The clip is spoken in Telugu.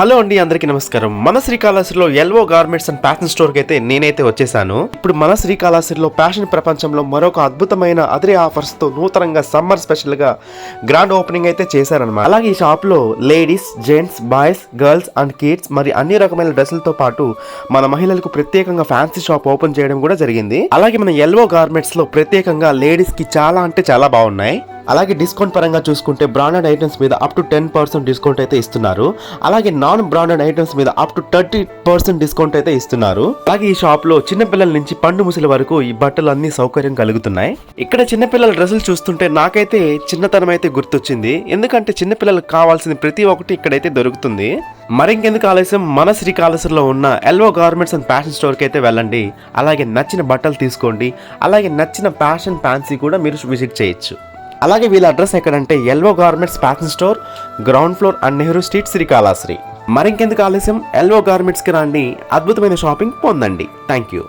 హలో అండి అందరికీ నమస్కారం. మన శ్రీకాళహస్తిలో ఎల్వో గార్మెంట్స్ అండ్ ఫ్యాషన్ స్టోర్కి అయితే నేనైతే వచ్చేసాను. ఇప్పుడు మన శ్రీకాళహస్తిలో ఫ్యాషన్ ప్రపంచంలో మరొక అద్భుతమైన అదిరే ఆఫర్స్తో నూతనంగా సమ్మర్ స్పెషల్గా గ్రాండ్ ఓపెనింగ్ అయితే చేశారనమాట అలాగే ఈ షాప్లో ladies gents boys girls and kids మరి అన్ని రకమైన డ్రెస్సులతో పాటు మన మహిళలకు ప్రత్యేకంగా ఫ్యాన్సీ షాప్ ఓపెన్ చేయడం కూడా జరిగింది. అలాగే మన ఎల్వో గార్మెంట్స్లో ప్రత్యేకంగా లేడీస్కి చాలా అంటే చాలా బాగున్నాయి. అలాగే డిస్కౌంట్ పరంగా చూసుకుంటే బ్రాండెడ్ ఐటమ్స్ మీద up to ten percent discount అయితే ఇస్తున్నారు. అలాగే నాన్ బ్రాండెడ్ ఐటమ్స్ మీద up to thirty percent discount అయితే ఇస్తున్నారు. అలాగే ఈ షాప్లో చిన్నపిల్లల నుంచి పండు ముసలి వరకు ఈ బట్టలు అన్ని సౌకర్యం కలుగుతున్నాయి. ఇక్కడ చిన్నపిల్లల డ్రెస్సులు చూస్తుంటే నాకైతే చిన్నతనం అయితే గుర్తొచ్చింది. ఎందుకంటే చిన్నపిల్లలకు కావాల్సిన ప్రతి ఒక్కటి ఇక్కడైతే దొరుకుతుంది. మరింకెందుకు ఆలస్యం? మన శ్రీకాళహస్తిలో ఉన్న ఎల్వో గార్మెంట్స్ అండ్ ఫ్యాషన్ స్టోర్కి అయితే వెళ్ళండి. అలాగే నచ్చిన బట్టలు తీసుకోండి. అలాగే నచ్చిన ఫ్యాషన్ ఫ్యాన్సీ కూడా మీరు విజిట్ చేయొచ్చు. అలాగే వీళ్ళ అడ్రస్ ఎక్కడంటే L O garments fashion store ground floor and Nehru street Srikalahasti మరింకెందుకు ఆలస్యం? ఎల్వో గార్మెంట్స్కి రాండి. అద్భుతమైన షాపింగ్ పొందండి. Thank you.